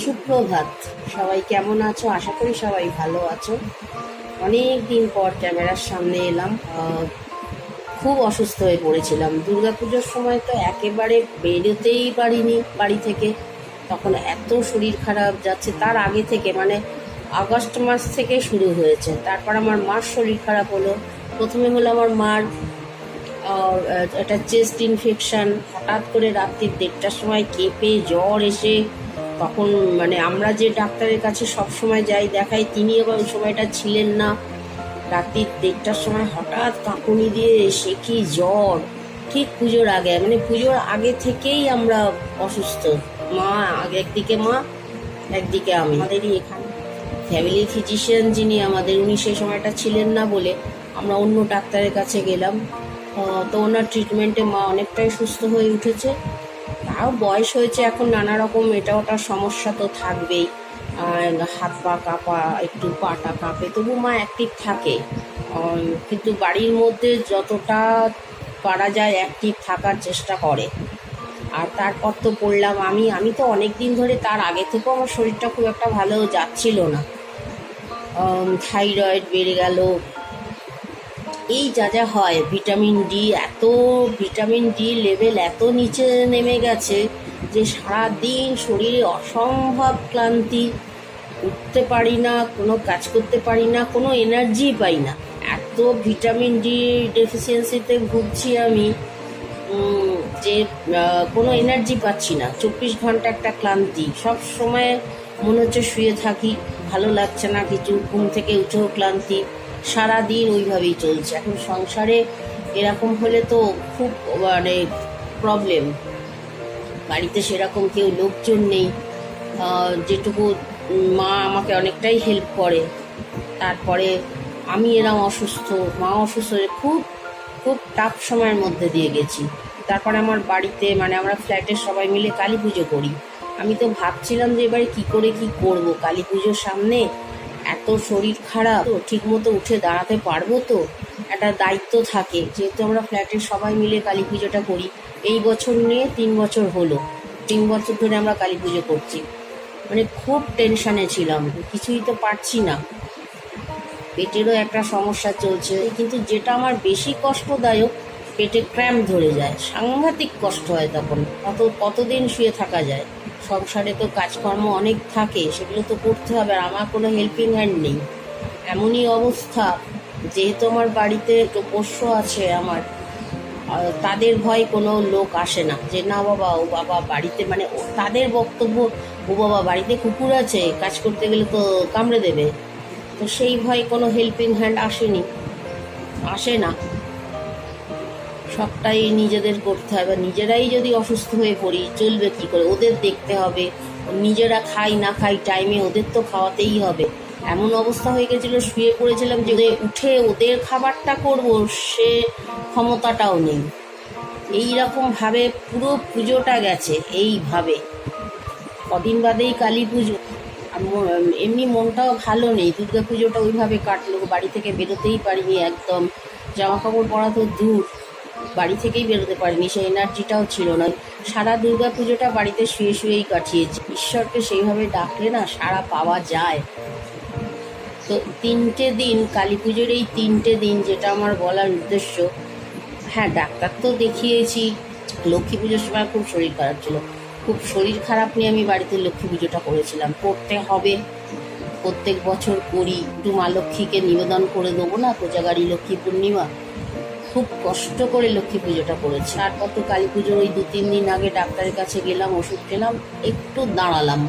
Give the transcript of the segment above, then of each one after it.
সুপ্রভাত। সবাই কেমন আছো? আশা করি সবাই ভালো আছো। অনেক দিন পর ক্যামেরার সামনে এলাম। খুব অসুস্থ হয়ে পড়েছিলাম। দুর্গা পুজোর সময় তো একেবারে বেরোতেই পারিনি বাড়ি থেকে। তখন এত শরীর খারাপ যাচ্ছে, তার আগে থেকে মানে আগস্ট মাস থেকে শুরু হয়েছে। তারপর আমার মার শরীর খারাপ হলো। প্রথমে হলো আমার মার একটা চেস্ট ইনফেকশান। হঠাৎ করে রাত্রির দেড়টার সময় কেঁপে জ্বর এসে তখন মানে আমরা যে ডাক্তারের কাছে সব সময় যাই, দেখাই, তিনি আবার ওই সময়টা ছিলেন না। রাত্রির দেড়টার সময় হঠাৎ কাঁপুনি দিয়ে সে কি জ্বর ঠিক পুজোর আগে মানে পুজোর আগে থেকেই আমরা অসুস্থ। মা, আগে একদিকে মা, একদিকে আমি। আমাদেরই এখানে। ফ্যামিলি ফিজিশিয়ান যিনি আমাদের, উনি সেই সময়টা ছিলেন না বলে আমরা অন্য ডাক্তারের কাছে গেলাম। তো ওনার ট্রিটমেন্টে মা অনেকটাই সুস্থ হয়ে উঠেছে। তাও বয়স হয়েছে এখন নানা রকম, এটা ওটা সমস্যা তো থাকবেই। হাত পা কাঁপা, একটু পাটা কাঁপে, তবু মা অ্যাক্টিভ থাকে। কিন্তু বাড়ির মধ্যে যতটা পারা যায় অ্যাক্টিভ থাকার চেষ্টা করে। আর তারপর তো পড়লাম আমি আমি তো অনেক দিন ধরে তার আগে থেকেও আমার শরীরটা খুব একটা ভালো যাচ্ছিল না। থাইরয়েড বেড়ে গেল এই যা যা হয়, ভিটামিন ডি এত ভিটামিন ডি লেভেল এত নিচে নেমে গেছে যে সারা দিন শরীরে অসম্ভব ক্লান্তি, উঠতে পারি না, কোনো কাজ করতে পারি না, কোনো এনার্জি পাই না। এত ভিটামিন ডি ডেফিসিয়েন্সিতে ভুগছি আমি যে কোনো এনার্জি পাচ্ছি না। চব্বিশ ঘণ্টা একটা ক্লান্তি। সব সময় মনে হচ্ছে শুয়ে থাকি, ভালো লাগছে না কিছু, ঘুম থেকে উঠেও ক্লান্তি। সারা দিন ওইভাবেই চলছে। এখন সংসারে এরকম হলে তো খুব মানে প্রবলেম বাড়িতে সেরকম কেউ লোকজন নেই। যেটুকু মা আমাকে অনেকটাই হেল্প করে। তারপরে আমি এরম অসুস্থ, মা অসুস্থ হয়ে খুব খুব টাফ সময়ের মধ্যে দিয়ে গেছি। তারপরে আমার বাড়িতে মানে আমরা ফ্ল্যাটের সবাই মিলে কালী পুজো করি। আমি তো ভাবছিলাম যে এবারে কি করে কি করব? কালী পুজোর সামনে এত শরীর খারাপ, তো ঠিক মতো উঠে দাঁড়াতে পারব তো? একটা দায়িত্ব থাকে। যেহেতু আমরা ফ্ল্যাটের সবাই মিলে কালী পুজোটা করি, এই বছর নিয়ে তিন বছর হলো। তিন বছর ধরে আমরা কালী পুজো করছি। মানে খুব টেনশানে ছিলাম, কিছুই তো পারছি না। পেটেরও একটা সমস্যা চলছে, কিন্তু যেটা আমার বেশি কষ্টদায়ক, পেটে ক্র্যাম্প ধরে যায়। সাংঘাতিক কষ্ট হয় তখন। কত, কতদিন শুয়ে থাকা যায়? সংসারে তো কাজকর্ম অনেক থাকে, সেগুলো তো করতে হবে, আর আমার কোনো হেল্পিং হ্যান্ড নেই। এমনই অবস্থা, যেহেতু আমার বাড়িতে পোষ্য আছে আমার তাদের ভয় কোনো লোক আসে না। যে না বাবা, ও বাবা বাড়িতে মানে তাদের বক্তব্য, ও বাবা বাড়িতে কুকুর আছে, কাজ করতে গেলে তো কামড়ে দেবে। তো সেই ভয়ে কোনো হেল্পিং হ্যান্ড আসেনি, আসে না। সবটাই নিজেদের করতে হবে নিজেরাই যদি অসুস্থ হয়ে পড়ি, চলবে কি করে? ওদের দেখতে হবে। নিজেরা খাই, না খাই টাইমে ওদের তো খাওয়াতেই হবে। এমন অবস্থা হয়ে গেছিল, শুয়ে পড়েছিলাম যে ওদের উঠে ওদের খাবারটা করব, সে ক্ষমতাটাও নেই। এই রকম ভাবে পুরো পুজোটা গেছে, এইভাবে। কদিন বাদেই কালী পুজো। এমনি মনটাও ভালো নেই, দুর্গা পুজোটা ওইভাবে কাটলো, বাড়ি থেকে বেরোতেই পারিনি একদম। জামা কাপড় পরা তো দূর। বাড়ি থেকেই বেরোতে পারিনি। সেই এনার্জিটাও ছিল না। সারা দুর্গা পুজোটা বাড়িতে শুয়ে শুয়েই কাটিয়েছি। ঈশ্বরকে সেইভাবে ডাকলে না সারা পাওয়া যায়। তো তিনটে দিন, কালী পুজোর এই তিনটে দিন যেটা আমার বলার উদ্দেশ্য হ্যাঁ ডাক্তার তো দেখিয়েছি। লক্ষ্মী পুজোর সময় খুব শরীর খারাপ ছিল। খুব শরীর খারাপ নিয়ে আমি বাড়িতে লক্ষ্মী পুজোটা করেছিলাম। করতে হবে। প্রত্যেক বছর করি। একটু মা লক্ষ্মীকে নিবেদন করে দেবো না কোজাগাড়ি লক্ষ্মী পূর্ণিমা। খুব কষ্ট করে লক্ষ্মী পুজোটা করেছি। তারপর তো কালী পুজোর ওই দু, তিন দিন আগে ডাক্তারের কাছে গেলাম, ওষুধ খেলাম, একটু দাঁড়ালাম।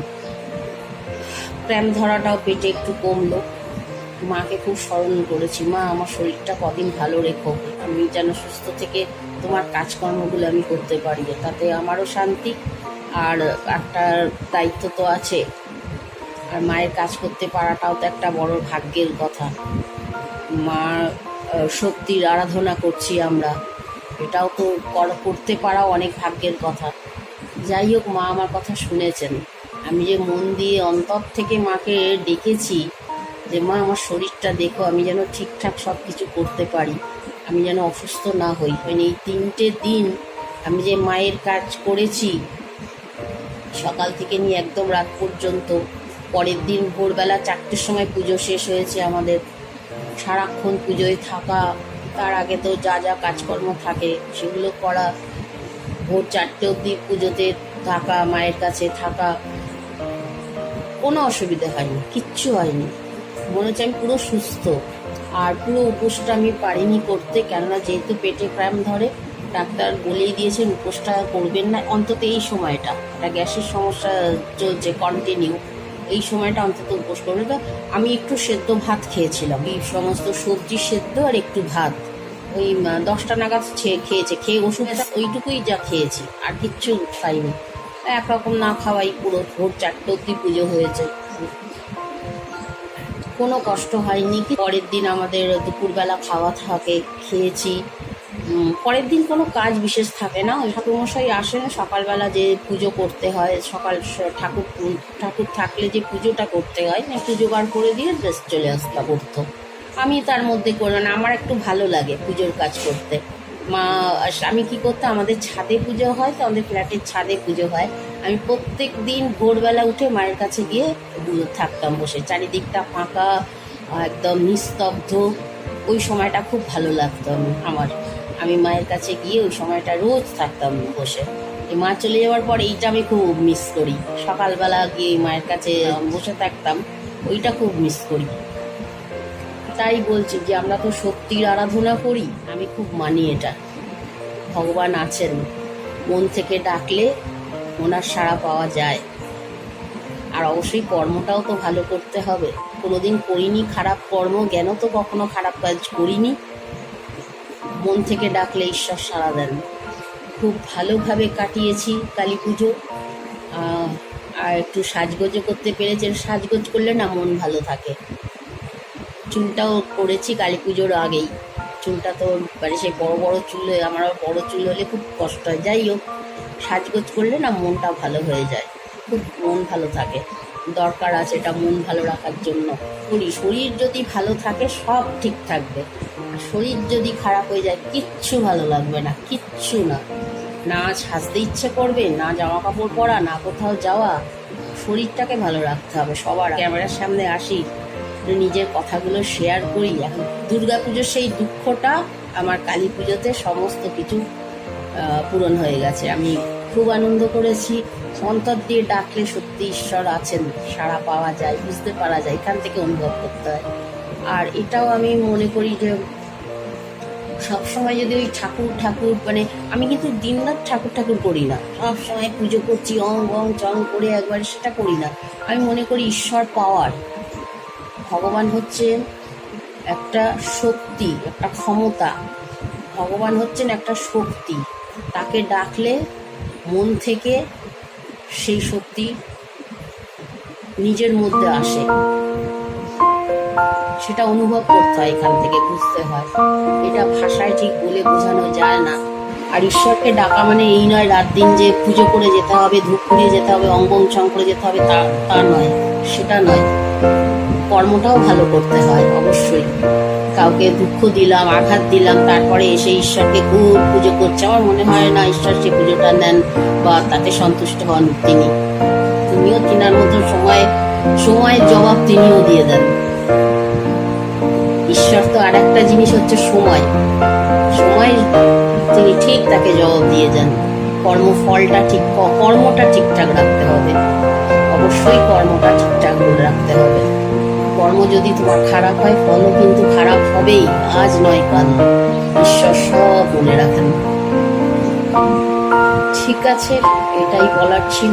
ক্র্যাম ধরাটাও পেটে একটু কমলো। মাকে খুব স্মরণ করেছি, মা, আমার শরীরটা কদিন ভালো রেখো। আমি যেন সুস্থ থেকে তোমার কাজকর্মগুলো আমি করতে পারি। তাতে আমারও শান্তি, আর একটা দায়িত্ব তো আছে। আর মায়ের কাজ করতে পারাটাও তো একটা বড় ভাগ্যের কথা। মা শক্তির আরাধনা করছি আমরা। এটাও তো কর- করতে পারা অনেক ভাগ্যের কথা। যাই হোক, মা আমার কথা শুনেছেন। আমি যে মন দিয়ে অন্তর থেকে মাকে ডেকেছি যে, মা, আমার শরীরটা দেখো, আমি যেন ঠিকঠাক সব কিছু করতে পারি। আমি যেন অসুস্থ না হই। মানে এই তিনটে দিন আমি যে মায়ের কাজ করেছি, সকাল থেকে নিয়ে একদম রাত পর্যন্ত, পরের দিন ভোরবেলা চারটের সময় পুজো শেষ হয়েছে আমাদের। সারাক্ষণ পুজোয় থাকা, তার আগে তো যা যা কাজকর্ম থাকে, সেগুলো করা, ভোর চারটে অবধি পুজোতে থাকা, মায়ের কাছে থাকা, কোনো অসুবিধা হয়নি, কিচ্ছু হয়নি। মনে হচ্ছে আমি পুরো সুস্থ। আর পুরো উপোসটা আমি পারিনি করতে, কেননা যেহেতু পেটে ক্র্যাম ধরে, ডাক্তার বলেই দিয়েছেন উপোসটা করবেন না, অন্তত এই সময়টা। একটা গ্যাসের সমস্যা চলছে কন্টিনিউ এই সময়টা অন্তত উপোস করবে তো আমি একটু সেদ্ধ ভাত খেয়েছিলাম। এই সমস্ত সবজি সেদ্ধ আর একটু ভাত। ওই দশটা নাগাদ খেয়েছে। খেয়ে ওষুধটা ওইটুকুই যা খেয়েছি। আর কিচ্ছু খাইনি। একরকম না খাওয়াই পুরো ভোর চারটে অব্দি পুজো হয়েছে। কোনো কষ্ট হয়নি। পরের দিন আমাদের দুপুরবেলা খাওয়া থাকে, খেয়েছি। পরের দিন কোনো কাজ বিশেষ থাকে না। ওই ঠাকুরমশাই আসেন, সকালবেলা যে পুজো করতে হয়, সকাল ঠাকুর ঠাকুর থাকলে যে পুজোটা করতে হয় একটু জোগাড় করে দিয়ে ড্রেস চলে আসতে করতো। আমি তার মধ্যে করে না, আমার একটু ভালো লাগে পুজোর কাজ করতে। মা আমি কি করতে আমাদের ছাদে পুজো হয় তো, আমাদের ফ্ল্যাটের ছাদে পুজো হয়। আমি প্রত্যেক দিন ভোরবেলা উঠে মায়ের কাছে গিয়ে থাকতাম বসে। চারিদিকটা ফাঁকা, একদম নিস্তব্ধ। ওই সময়টা খুব ভালো লাগতো আমি, আমার। আমি মায়ের কাছে গিয়ে ওই সময়টা রোজ থাকতাম বসে। এই মা চলে যাওয়ার পর এইটা আমি খুব মিস করি। সকালবেলা গিয়ে মায়ের কাছে বসে থাকতাম, ওইটা খুব মিস করি। তাই বলছি যে আমরা তো সত্যির আরাধনা করি, আমি খুব মানি এটা। ভগবান আছেন, মন থেকে ডাকলে ওনার সাড়া পাওয়া যায়। আর অবশ্যই কর্মটাও তো ভালো করতে হবে। কোনোদিন করিনি, খারাপ কর্ম জ্ঞান তো কখনো খারাপ কাজ করিনি। মন থেকে ডাকলে ঈশ্বর সাড়া দেন। খুব ভালোভাবে কাটিয়েছি কালী পুজো আর একটু সাজগোজও করতে পেরেছি সাজগোজ করলে না মন ভালো থাকে। চুলটাও করেছি কালী পুজোর আগেই। চুলটা তো মানে সেই বড় বড় চুল আমার বড় চুল হলে খুব কষ্ট হয়। যাই হোক, সাজগোজ করলে না মনটা ভালো হয়ে যায়। খুব মন ভালো থাকে। দরকার আছে এটা মন ভালো রাখার জন্য। করি শরীর যদি ভালো থাকে, সব ঠিক থাকবে। শরীর যদি খারাপ হয়ে যায়, কিচ্ছু ভালো লাগবে না, কিচ্ছু না। না সাজতে ইচ্ছে করবে, না জামা কাপড় পরা, না কোথাও যাওয়া। শরীরটাকে ভালো রাখতে হবে, সবার ক্যামেরার সামনে আসি নিজের কথাগুলো শেয়ার করি। এখন দুর্গা পুজোর সেই দুঃখটা, আমার কালী পুজোতে সমস্ত কিছু পূরণ হয়ে গেছে। আমি খুব আনন্দ করেছি। অন্তর দিয়ে ডাকলে সত্যি ঈশ্বর আছেন, সাড়া পাওয়া যায়, বুঝতে পারা যায়, এখান থেকে অনুভব করতে হয়। আর এটাও আমি মনে করি যে সবসময় যদি ওই ঠাকুর ঠাকুর মানে আমি কিন্তু দিনরাত ঠাকুর ঠাকুর করি না। সব সময় পুজো করছি, অং অং, চং করে একবার সেটা করি না। আমি মনে করি ঈশ্বর পাওয়ার। ভগবান হচ্ছে একটা শক্তি, একটা ক্ষমতা। ভগবান হচ্ছেন একটা শক্তি। তাকে ডাকলে মন থেকে সেই শক্তি নিজের মধ্যে আসে। সেটা অনুভব করতে হয়, এখান থেকে বুঝতে হয়। এটা ভাষায় ঠিক বলে বোঝানো যায় না। আর ঈশ্বরকে ডাকা মানে এই নয়, রাত দিন যে পুজো করে যেতে হবে, ধূপ পুড়িয়ে যেতে হবে, অঙ্গম ছং করে যেতে হবে, তা তা নয়, সেটা নয়। কর্মটাও ভালো করতে হয়, অবশ্যই। কাউকে দুঃখ দিলাম, আঘাত দিলাম, তারপরে এসে ঈশ্বরকে খুব পুজো করছে। আমার মনে হয় না ঈশ্বর সে পুজোটা নেন বা তাতে সন্তুষ্ট হন তিনি তুমিও তিনার মতো সময় সময়ের জবাব তিনিও দিয়ে দেন। ঈশ্বর তো আর একটা জিনিস হচ্ছে সময়। সময় তিনি ঠিক তাকে জবাব দিয়ে যান কর্মফলটা ঠিক কর্মটা ঠিকঠাক রাখতে হবে। অবশ্যই কর্মটা ঠিকঠাক করে রাখতে হবে। কর্ম যদি তোমার খারাপ হয়, ফলও কিন্তু খারাপ হবেই। আজ নয়, কাল ঈশ্বর সব মনে রাখেন। ঠিক আছে, এটাই বলার ছিল।